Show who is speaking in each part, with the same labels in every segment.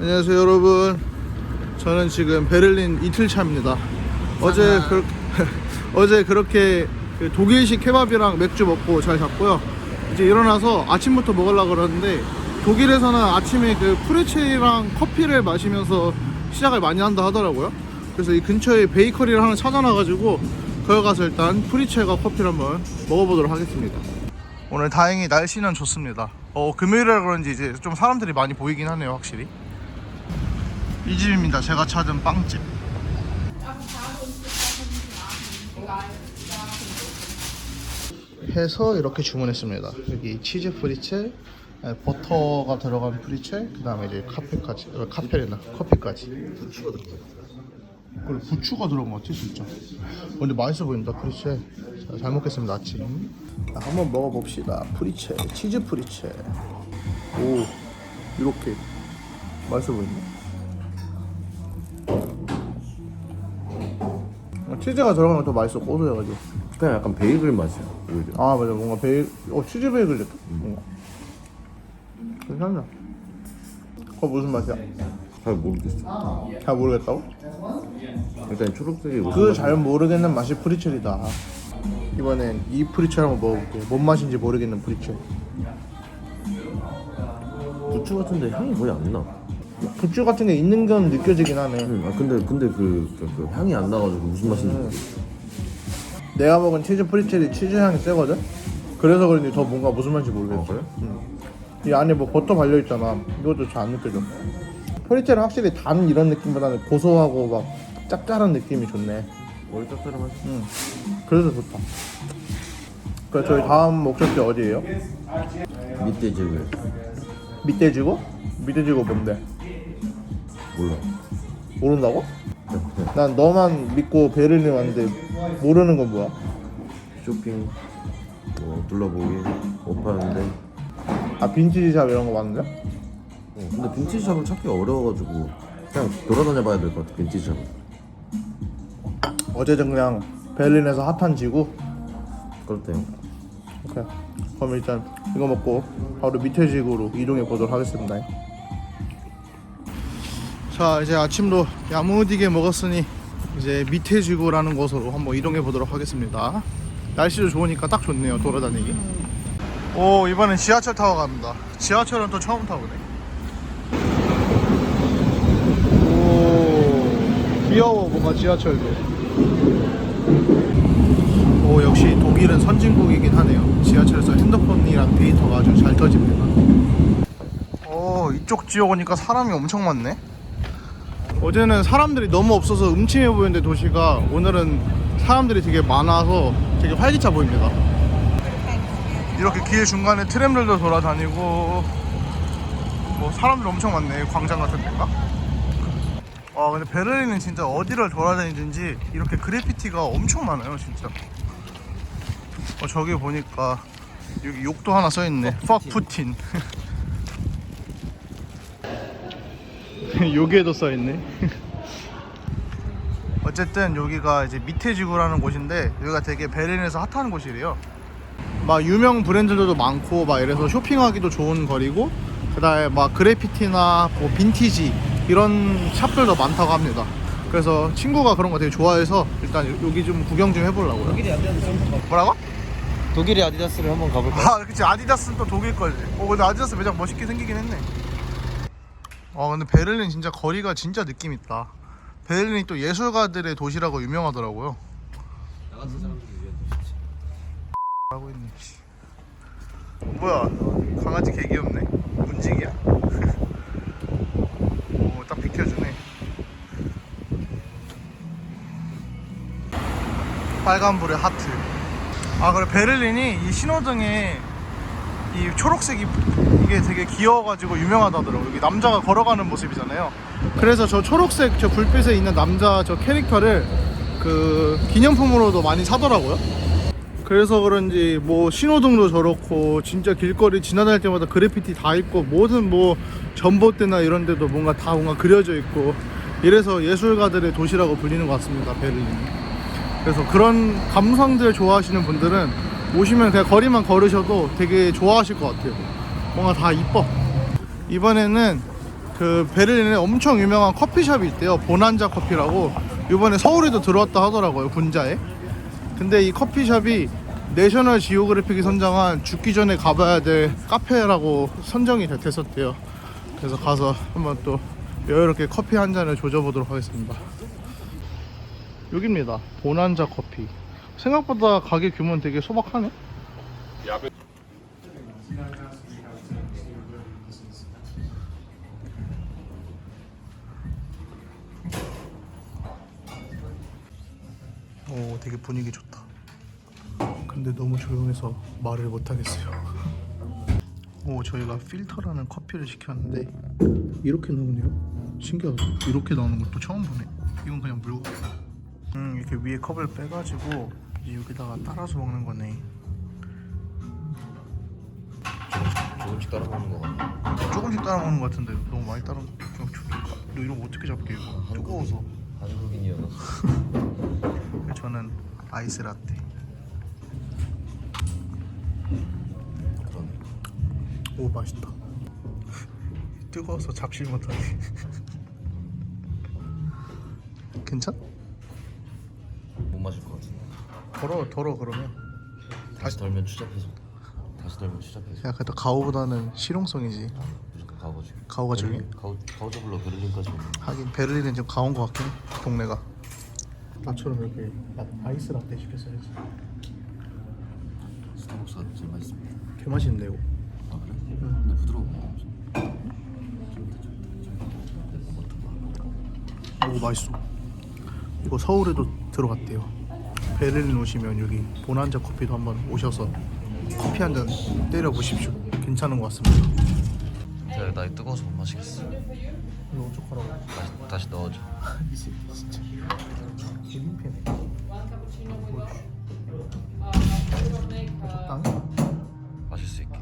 Speaker 1: 안녕하세요 여러분. 저는 지금 베를린 이틀차입니다. 어제 그, 어제 그렇게 그 독일식 케밥이랑 맥주 먹고 잘 잤고요. 이제 일어나서 아침부터 먹으려고 그러는데 독일에서는 아침에 그 프레첼이랑 커피를 마시면서 시작을 많이 한다 하더라고요. 그래서 이 근처에 베이커리를 하나 찾아놔가지고 거기 가서 일단 프리첼과 커피를 한번 먹어보도록 하겠습니다. 오늘 다행히 날씨는 좋습니다. 어 금요일이라 그런지 이제 좀 사람들이 많이 보이긴 하네요 확실히 이 집입니다. 제가 찾은 빵집. 해서 이렇게 주문했습니다. 여기 치즈 프리첼, 에, 버터가 들어간 프리첼, 그 다음에 이제 카페까지, 어, 카페나 커피까지. 그래 부추가 들어간 것 같아 진짜. 어, 근데 맛있어 보인다 프리첼. 자, 잘 먹겠습니다 아침. 자, 한번 먹어봅시다. 프리첼, 치즈 프리첼. 오 이렇게 맛있어 보이네. 치즈가 들어가면 더 맛있어 고소해가지고.
Speaker 2: 그냥 약간 베이글 맛이야 오히려.
Speaker 1: 아 맞아. 뭔가 베일 어 치즈 베이글 같다 뭔가. 괜찮다 그거 무슨 맛이야?
Speaker 2: 잘 모르겠어.
Speaker 1: 잘 모르겠다고?
Speaker 2: 일단 초록색이
Speaker 1: 그잘 모르겠는 맛이 프리첼이다. 이번엔 이 프리첼 한번 먹어볼게. 뭔 맛인지 모르겠는 프리첼.
Speaker 2: 부추 같은데 향이 거의 안나
Speaker 1: 부추 같은 게 있는 건 느껴지긴 하네
Speaker 2: 응, 아 근데 근데 그, 그, 그 향이 안 나가지고 무슨 맛인지 모르겠어
Speaker 1: 내가 먹은 치즈 프리첼이 치즈 향이 세거든? 그래서 그런지 더 뭔가 무슨 맛인지 모르겠어
Speaker 2: 어, 그래?
Speaker 1: 이 안에 뭐 버터 발려 있잖아 이것도 잘 안 느껴져 프리첼은 확실히 단 이런 느낌보다는 고소하고 막 짭짤한 느낌이 좋네
Speaker 2: 머리 짭짤하면
Speaker 1: 응. 그래서 좋다 그래 저희 다음 목적지 어디예요?
Speaker 2: 밑에 지금
Speaker 1: 밑대지고? 밑대지고 뭔데?
Speaker 2: 몰라
Speaker 1: 모른다고? 난 너만 믿고 베를린 왔는데 모르는 건 뭐야?
Speaker 2: 쇼핑 뭐 둘러보기 오파하는데
Speaker 1: 아 빈티지 샵 이런 거 봤는데?
Speaker 2: 어, 근데 빈티지 샵을 찾기가 어려워가지고 그냥 돌아다녀 봐야 될 것 같아 빈티지샵
Speaker 1: 어제는 그냥 베를린에서 핫한 지구
Speaker 2: 그렇대
Speaker 1: 오케이. 그럼 일단 이거 먹고 바로 밑에 지구로 이동해 보도록 하겠습니다. 자 이제 아침도 야무지게 먹었으니 이제 밑에 지구라는 곳으로 한번 이동해 보도록 하겠습니다. 날씨도 좋으니까 딱 좋네요 돌아다니기. 오 이번엔 지하철 타고 갑니다. 지하철은 또 처음 타보네. 오 귀여워 뭔가 지하철도. 오 역시 독일은 선진국이긴 하네요. 지하철에서 핸드폰이랑 데이터가 아주 잘 터집니다. 오 이쪽 지역 오니까 사람이 엄청 많네. 어제는 사람들이 너무 없어서 음침해 보였는데 도시가 오늘은 사람들이 되게 많아서 되게 활기차 보입니다. 이렇게 길 중간에 트램들도 돌아다니고 뭐 사람들 엄청 많네 광장 같은 데가. 와 근데 베를린은 진짜 어디를 돌아다니든지 이렇게 그래피티가 엄청 많아요 진짜. 어, 저기 보니까 여기 욕도 하나 써있네. Fuck 푸틴. 여기에도 써있네. 어쨌든 여기가 이제 밑에 지구라는 곳인데 여기가 되게 베를린에서 핫한 곳이래요. 막 유명 브랜드들도 많고 막 이래서 쇼핑하기도 좋은 거리고 그 다음에 막 그래피티나 뭐 빈티지 이런 샵들도 많다고 합니다. 그래서 친구가 그런 거 되게 좋아해서 일단 여기 좀 구경 좀 해보려고요. 뭐라고?
Speaker 3: 독일의 아디다스를 한번 가볼까?
Speaker 1: 아, 그치 아디다스는 또 독일 거지. 어, 근데 아디다스 매장 멋있게 생기긴 했네. 아, 근데 베를린 진짜 거리가 진짜 느낌 있다. 베를린이 또 예술가들의 도시라고 유명하더라고요. 하고 있네. 씨. 뭐야? 강아지 개 귀엽네. 문지기야? 오, 딱 비켜주네. 빨간불의 하트. 아 그래 베를린이 이 신호등에 이 초록색이 이 게 되게 귀여워가지고 유명하다더라고 여기 남자가 걸어가는 모습이잖아요. 그래서 저 초록색 저 불빛에 있는 남자 저 캐릭터를 그 기념품으로도 많이 사더라고요. 그래서 그런지 뭐 신호등도 저렇고 진짜 길거리 지나다닐 때마다 그래피티 다 있고 모든 뭐 전봇대나 이런 데도 뭔가 다 뭔가 그려져 있고 이래서 예술가들의 도시라고 불리는 것 같습니다 베를린이. 그래서 그런 감성들 좋아하시는 분들은 오시면 그냥 거리만 걸으셔도 되게 좋아하실 것 같아요. 뭔가 다 이뻐. 이번에는 그 베를린에 엄청 유명한 커피숍이 있대요. 보난자 커피라고. 이번에 서울에도 들어왔다 하더라고요. 분자에. 근데 이 커피숍이 내셔널 지오그래픽이 선정한 죽기 전에 가봐야 될 카페라고 선정이 됐었대요. 그래서 가서 한번 또 여유롭게 커피 한 잔을 조져보도록 하겠습니다. 여기입니다. 보난자 커피. 생각보다 가게 규모는 되게 소박하네. 오, 되게 분위기 좋다. 근데 너무 조용해서 말을 못 하겠어요. 오, 저희가 필터라는 커피를 시켰는데 이렇게 나오네요. 신기하다. 이렇게 나오는 것도 처음 보네. 이건 그냥 물. 음, 이렇게 위에 컵을 빼가지고 이제 여기다가 따라서 먹는 거네.
Speaker 2: 조금씩 따라 먹는 거 같아.
Speaker 1: 조금씩 따라 먹는 것 같은데 너무 많이 따라 먹. 너 이런 거 어떻게 잡게 이거? 뜨거워서.
Speaker 2: 한국인이어서.
Speaker 1: 아이스 라떼.
Speaker 2: 그러네.
Speaker 1: 오 맛있다. 뜨거워서 잡질 못하네. 괜찮?
Speaker 2: 못 마실 것 같은데.
Speaker 1: 덜어 덜어 그러면.
Speaker 2: 다시 덜면 추잡해서. 다시 덜면 추잡해서.
Speaker 1: 야 그래도 가오보다는 실용성이지.
Speaker 2: 무조건 가오지.
Speaker 1: 가오가 저기?
Speaker 2: 가오 가오 잡으러 베를린까지 오는.
Speaker 1: 하긴 베를린은 좀 가온 것 같긴 해 동네가. 나처럼 이렇게 아이스 라떼 시켰어야지.
Speaker 2: 스타벅스 가 제일 맛있습니다.
Speaker 1: 개 맛있는데 이거.
Speaker 2: 아 그래? 근데 부드러워.
Speaker 1: 오 맛있어. 이거 서울에도 들어갔대요. 베를린 오시면 여기 보난자 커피도 한번 오셔서 커피 한 잔 때려 보십시오. 괜찮은 것 같습니다.
Speaker 2: 제가 나이 뜨거워서 못 마시겠어.
Speaker 1: 이거 어떡하라고?
Speaker 2: 다시 다시 넣어줘.
Speaker 1: 이 새끼 진짜. 개민폐네. 적당히.
Speaker 2: 마실 수 있게.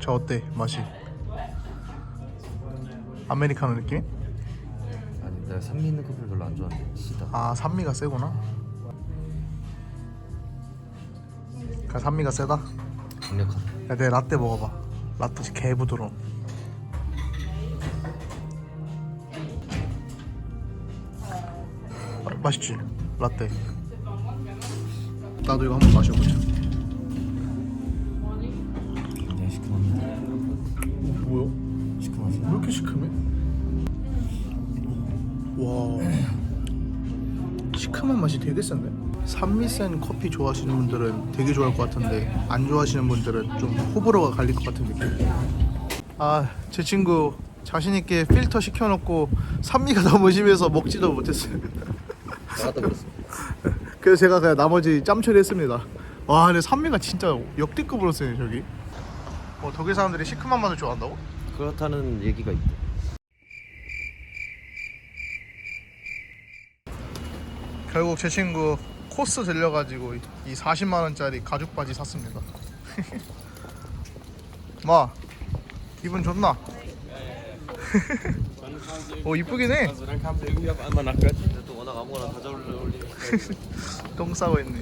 Speaker 1: 저 어때 맛이? 아메리카노 느낌?
Speaker 2: 아니 내가 산미 있는 커피를 별로 안 좋아하는데 시다.
Speaker 1: 아 산미가 세구나. 그 산미가 세다.
Speaker 2: 강력하다.
Speaker 1: 야, 내 라떼 먹어봐. 라떼 개 부드러워. 아, 맛있지? 라떼. 나도 이거 한번 마셔보자.
Speaker 2: 그냥 시큼합니다.
Speaker 1: 뭐야?
Speaker 2: 시큼하지.
Speaker 1: 왜 이렇게 시큼해? 와 시큼한 맛이 되게 센데? 산미 센 커피 좋아하시는 분들은 되게 좋아할 것 같은데 안 좋아하시는 분들은 좀 호불호가 갈릴 것 같은 느낌 아제 친구 자신 있게 필터 시켜놓고 산미가 너무 심해서 먹지도 못했어요
Speaker 2: 나갔다 그랬어.
Speaker 1: 그래서 제가 그냥 나머지 짬 처리했습니다 와 근데 산미가 진짜 역대급으로 세요 저기 어, 독일 사람들이 시큼한 맛을 좋아한다고?
Speaker 2: 그렇다는 얘기가 있대.
Speaker 1: 결국 제 친구 코스 들려가지고 이 40만 원짜리 가죽 바지 샀습니다. 마 기분 좋나? 오 이쁘긴 해.
Speaker 3: Also dann kam sie irgendwie auf einmal nach Göttingen. 또 워낙 아무거나 다 올리니까.
Speaker 1: 똥 싸고 있네.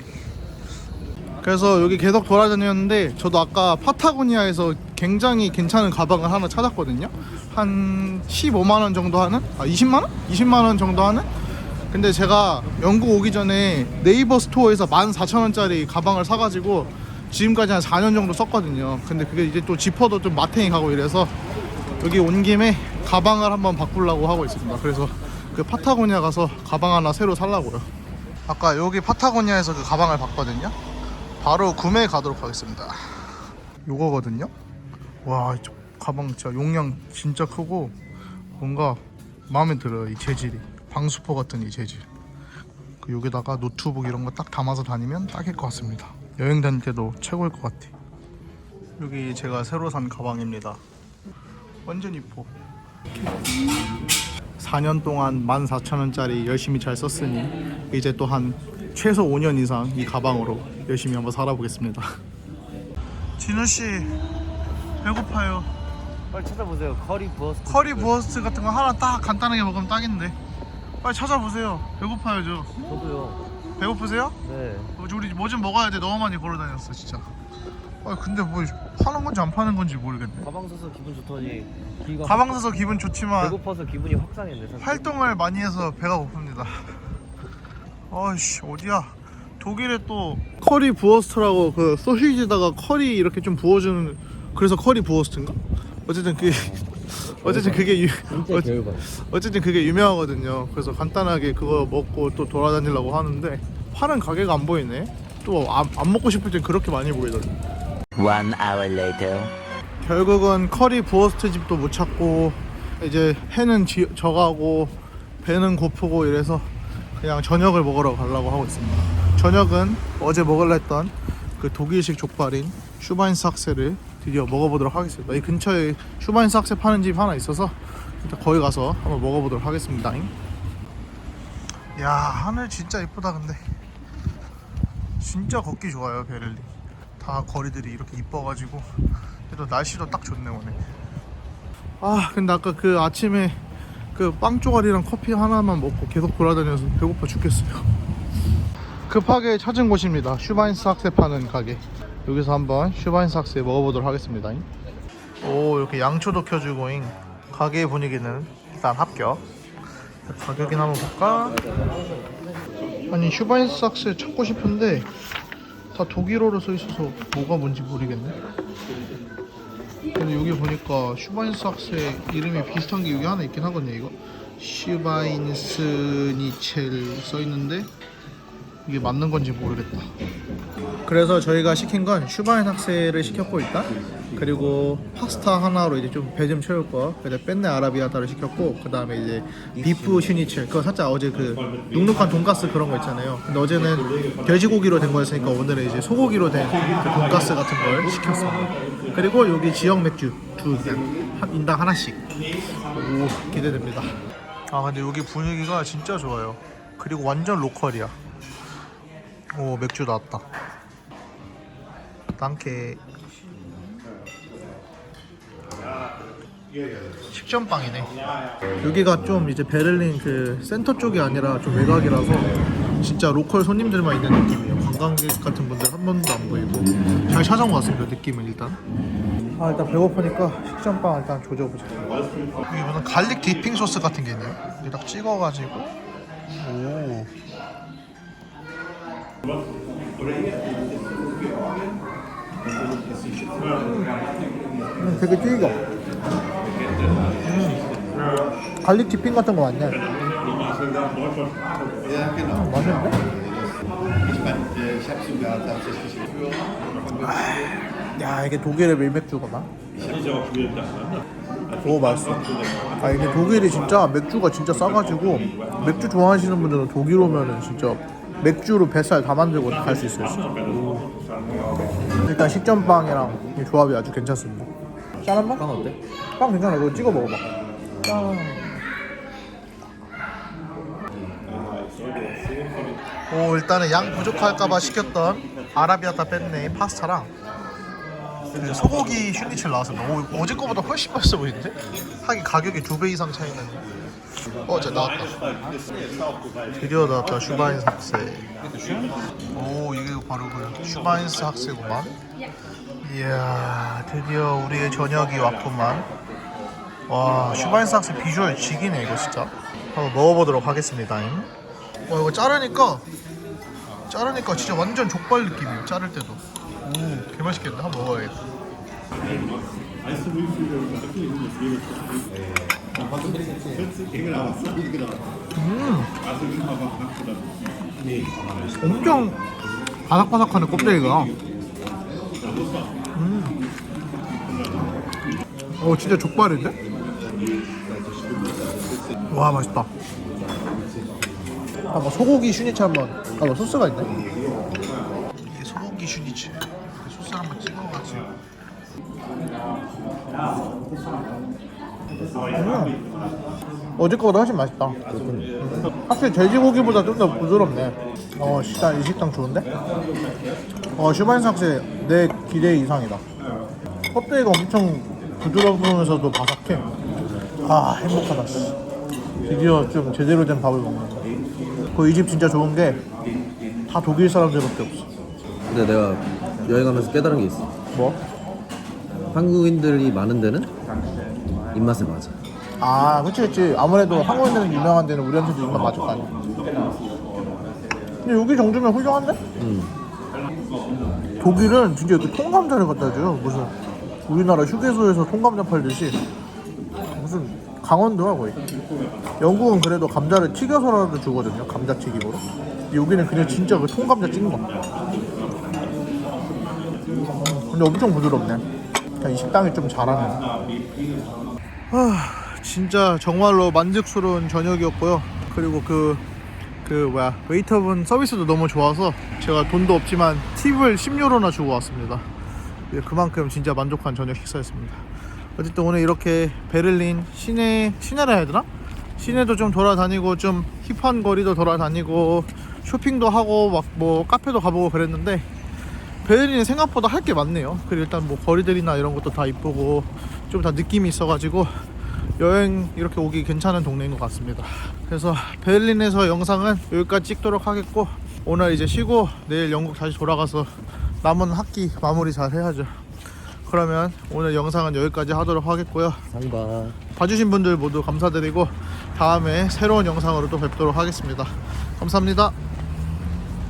Speaker 1: 그래서 여기 계속 돌아다녔는데 저도 아까 파타고니아에서 굉장히 괜찮은 가방을 하나 찾았거든요. 한 15만 원 정도 하는? 아 20만 원? 20만 원 정도 하는? 근데 제가 영국 오기 전에 네이버 스토어에서 14,000원짜리 가방을 사가지고 지금까지 한 4년 정도 썼거든요. 근데 그게 이제 또 지퍼도 좀 마탱이 가고 이래서 여기 온 김에 가방을 한번 바꾸려고 하고 있습니다. 그래서 그 파타고니아 가서 가방 하나 새로 살라고요. 아까 여기 파타고니아에서 그 가방을 봤거든요. 바로 구매해 가도록 하겠습니다. 요거거든요. 와, 이 가방 진짜 용량 진짜 크고 뭔가 마음에 들어요. 이 재질이 방수포 같은 이 재질. 그 여기다가 노트북 이런 거 딱 담아서 다니면 딱일 것 같습니다. 여행 다닐 때도 최고일 것 같아. 여기 제가 새로 산 가방입니다. 완전 이뻐. 4년 동안 14,000원짜리 열심히 잘 썼으니 이제 또 한 최소 5년 이상 이 가방으로 열심히 한번 살아보겠습니다. 진우 씨 배고파요.
Speaker 3: 빨리 찾아보세요. 커리 버스.
Speaker 1: 커리 부어스트 같은 거 하나 딱 간단하게 먹으면 딱인데. 빨리 찾아보세요. 배고파요 저.
Speaker 3: 저도요.
Speaker 1: 배고프세요?
Speaker 3: 네.
Speaker 1: 우리 뭐 좀 먹어야 돼. 너무 많이 걸어 다녔어 진짜. 아 근데 뭐 파는 건지 안 파는 건지 모르겠네.
Speaker 3: 가방 사서 기분 좋더니 기가
Speaker 1: 가방 사서 기분 좋지만
Speaker 3: 배고파서 기분이 확 상했네 사실.
Speaker 1: 활동을 많이 해서 배가 고픕니다. 아이씨 어디야? 독일에 또 커리 부어스트라고 그 소시지에다가 커리 이렇게 좀 부어주는 그래서 커리 부어스트인가? 어쨌든 그 어쨌든 그게 유, 어, 어쨌든 그게 유명하거든요. 그래서 간단하게 그거 먹고 또 돌아다니려고 하는데 파는 가게가 안 보이네. 또 안 먹고 싶을 땐 그렇게 많이 보이더라고.
Speaker 4: One hour later.
Speaker 1: 결국은 커리 부어스트 집도 못 찾고 이제 해는 지, 져가고 배는 고프고 이래서 그냥 저녁을 먹으러 가려고 하고 있습니다. 저녁은 어제 먹으려 했던 그 독일식 족발인 슈바인삭세를 드디어 먹어보도록 하겠습니다. 이 근처에 슈바인삭세 파는 집 하나 있어서 일단 거기 가서 한번 먹어보도록 하겠습니다. 야 하늘 진짜 이쁘다 근데 진짜 걷기 좋아요 베를린. 다 거리들이 이렇게 이뻐가지고. 그래도 날씨도 딱 좋네 오늘. 아 근데 아까 그 아침에 그 빵 조각이랑 커피 하나만 먹고 계속 돌아다녀서 배고파 죽겠어요. 급하게 찾은 곳입니다. 슈바인스학세 파는 가게. 여기서 한번 슈바인스학세 먹어보도록 하겠습니다. 오 이렇게 양초도 켜주고 잉. 가게 분위기는 일단 합격. 가격이나 한번 볼까? 아니 슈바인스학세 찾고 싶은데 다 독일어로 써 있어서 뭐가 뭔지 모르겠네. 근데 여기 보니까 슈바인스학세 이름이 비슷한 게 여기 하나 있긴 하거든요. 이거 슈바인스니첼 써 있는데 이게 맞는 건지 모르겠다. 그래서 저희가 시킨 건 슈바인 학세를 시켰고 일단. 그리고 파스타 하나로 이제 좀 배 좀 채울 거. 그다음에 뺀네 아라비아타를 시켰고 그 다음에 이제 비프 슈니첼. 그거 살짝 어제 그 눅눅한 돈가스 그런 거 있잖아요. 근데 어제는 돼지고기로 된 거였으니까 오늘은 이제 소고기로 된그 돈가스 같은 걸 시켰습니다. 그리고 여기 지역 맥주 두한 인당 하나씩. 오 기대됩니다. 아 근데 여기 분위기가 진짜 좋아요. 그리고 완전 로컬이야 오 맥주 나왔다. 땅케. 식전빵이네. 여기가 좀 이제 베를린 그 센터 쪽이 아니라 좀 외곽이라서 진짜 로컬 손님들만 있는 느낌이에요. 관광객 같은 분들 한 번도 안 보이고. 잘 같습니다 느낌은 일단. 아 일단 배고프니까 식전빵 일단 조져보자. 여기 무슨 갈릭 디핑 소스 같은 게 있네요. 이렇게 딱 찍어가지고. 오 음, 되게 튀겨. 음. 갈릭 디핑 같은 거 맞냐? 음, 맛있는데? 아, 야 이게 독일의 밀맥주구나. 오 맛있어. 아 이게 독일이 진짜 맥주가 진짜 싸가지고 맥주 좋아하시는 분들은 독일 오면은 진짜 맥주로 뱃살 다 만들고 갈수 있어요. 일단 식전빵이랑 이 조합이 아주 괜찮습니다. 짠한 맛?
Speaker 2: 빵 어때?
Speaker 1: 빵 괜찮아. 이거 찍어 먹어봐. 짠. 오 일단은 양 부족할까봐 시켰던 아라비아타 뺐네 파스타랑 그 소고기 슈니첼 나왔습니다. 오 어제 거보다 훨씬 맛있어 보이는데? 하긴 가격이 두 배 이상 차이는. 어, 저 나왔다. 드디어 나왔다 슈바인스 학세. 오 이게 바로 그 슈바인스 학세구만. 이야 드디어 우리의 저녁이 왔구만. 와 슈바인스 학세 비주얼 지기네 이거 진짜. 한번 먹어보도록 하겠습니다. 와 이거 자르니까 자르니까 진짜 완전 족발 느낌이에요. 자를 때도. 오 개 맛있겠다. 한번 먹어야겠다. 엄청 바삭바삭하네 껍데기가. 음. 어 진짜 족발인데? 와 맛있다. 한번 소고기 슈니치 한번. 아뭐 소스가 있네. 이게 소고기 슈니치. 소스 한번 찍어가지고 음. 어제 거보다 훨씬 맛있다 확실히 돼지고기보다 좀 더 부드럽네. 어, 식당 이 식당 좋은데? 어, 슈바인삭스 내 기대 이상이다. 껍데기가 엄청 부드러우면서도 바삭해. 아, 행복하다. 씨. 드디어 좀 제대로 된 밥을 먹는 거. 그이 집 진짜 좋은 게 다 독일 사람들밖에 없어.
Speaker 2: 근데 내가 여행하면서 깨달은 게 있어
Speaker 1: 뭐?
Speaker 2: 한국인들이 많은 데는 입맛에 맞아.
Speaker 1: 아 그치 그치. 아무래도 한국인들은 유명한 데는 우리한테도 입맛 맞을 거 아니야 근데 여기 정도면 훌륭한데?
Speaker 2: 음.
Speaker 1: 독일은 진짜 이렇게 통감자를 갖다 줘요. 무슨 우리나라 휴게소에서 통감자 팔듯이. 무슨 강원도야 거의. 영국은 그래도 감자를 튀겨서라도 주거든요 감자 튀김으로. 근데 여기는 그냥 진짜 그 통감자 찍은 거. 근데 엄청 부드럽네. 그냥 이 식당이 좀 잘하네 아, 진짜 정말로 만족스러운 저녁이었고요. 그리고 그, 그 뭐야, 웨이터분 서비스도 너무 좋아서 제가 돈도 없지만 팁을 10유로나 주고 왔습니다. 예, 그만큼 진짜 만족한 저녁 식사였습니다. 어쨌든 오늘 이렇게 베를린 시내, 시내라 해야 되나? 시내도 좀 돌아다니고 좀 힙한 거리도 돌아다니고 쇼핑도 하고 막 뭐 카페도 가보고 그랬는데 베를린은 생각보다 할 게 많네요. 그리고 일단 뭐 거리들이나 이런 것도 다 이쁘고 좀 다 느낌이 있어가지고 여행 이렇게 오기 괜찮은 동네인 것 같습니다. 그래서 베를린에서 영상은 여기까지 찍도록 하겠고 오늘 이제 쉬고 내일 영국 다시 돌아가서 남은 학기 마무리 잘 해야죠. 그러면 오늘 영상은 여기까지 하도록 하겠고요.
Speaker 2: 상바.
Speaker 1: 봐주신 분들 모두 감사드리고 다음에 새로운 영상으로 또 뵙도록 하겠습니다. 감사합니다.